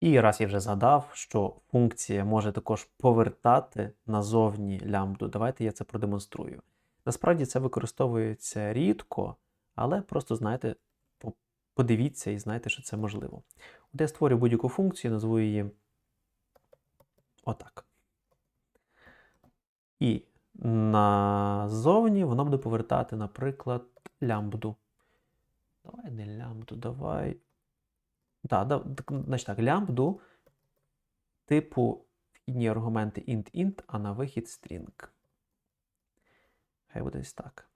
І раз я вже згадав, що функція може також повертати назовні лямбду, давайте я це продемонструю. Насправді це використовується рідко, але просто знаєте, подивіться і знайте, що це можливо. От я створю будь-яку функцію, назву її отак. І назовні воно буде повертати, наприклад, лямбду. Давай не лямбду, давай. Да, да, значить так, лямбду типу вхідні аргументи int-int, а на вихід string. Хай буде ось так.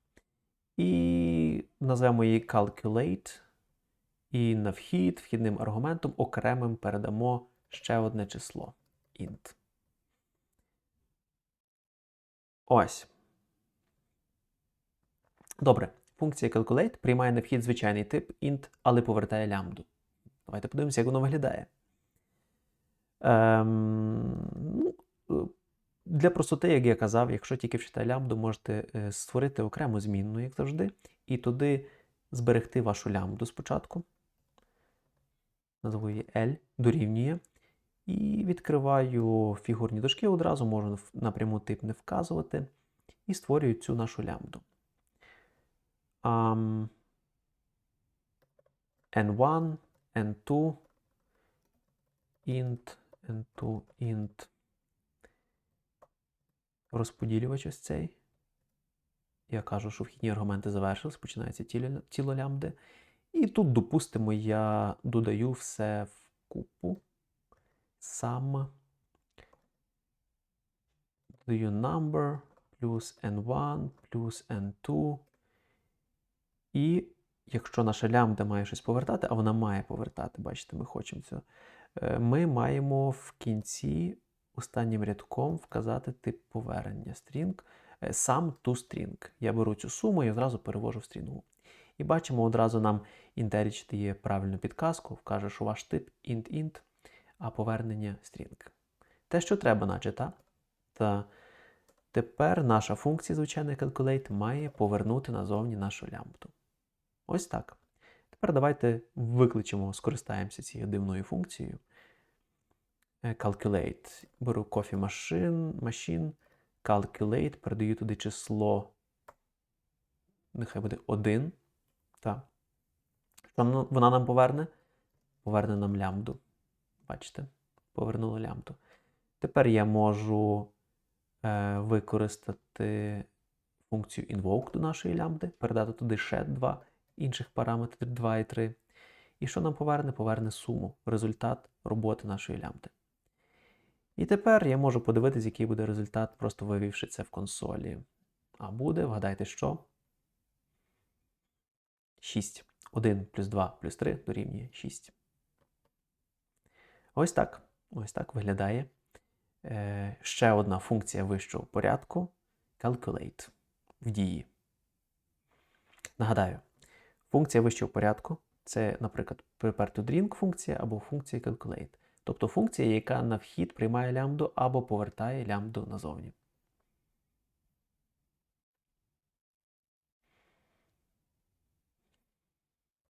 І назвемо її calculate. І на вхід вхідним аргументом окремим передамо ще одне число int. Ось. Добре. Функція calculate приймає на вхід звичайний тип int, але повертає лямбду. Давайте подивимося, як воно виглядає. Ем, ну, е, для простоти, як я казав, якщо тільки вчите лямбду, можете е, створити окрему змінну, як завжди, і туди зберегти вашу лямбду спочатку. Назву її L, дорівнює. І відкриваю фігурні дужки одразу, можу напряму тип не вказувати. І створюю цю нашу лямбду. Ам, N1, N2, int, N2, int. Розподілювач ось цей. Я кажу, що вхідні аргументи завершились, починається тіло, лямбди. І тут, допустимо, я додаю все в купу. Сам. Додаю number плюс n1 плюс n2. І якщо наша лямбда має щось повертати, а вона має повертати, бачите, ми хочемо цього, е, ми маємо в кінці останнім рядком вказати тип повернення string, е, сам to string. Я беру цю суму і одразу перевожу в стрінгу. І бачимо, одразу нам IntelliJ дає правильну підказку, вкаже, що ваш тип int-int, а повернення string. Те, що треба, наче, та? Та тепер наша функція, звичайно, calculate, має повернути назовні нашу лямбду. Ось так. Тепер давайте викличемо, скористаємося цією дивною функцією. Е, Calculate. Беру coffee machine, calculate, передаю туди число. Нехай буде 1. Так. Що вона нам поверне? Поверне нам лямбду. Бачите? Повернула лямбду. Тепер я можу е, використати функцію invoke до нашої лямбди, передати туди ще два інших параметри 2 і 3. І що нам поверне? Поверне суму, результат роботи нашої лямбди. І тепер я можу подивитися, який буде результат, просто вивівши це в консолі. А буде, вгадайте, що? 6. 1 плюс 2 плюс 3 дорівнює 6. Ось так. Ось так виглядає е, ще одна функція вищого порядку calculate в дії. Нагадаю, функція вищого порядку це, наприклад, prepare функція або функція calculate. Тобто функція, яка на вхід приймає лямбду або повертає лямбду назовні.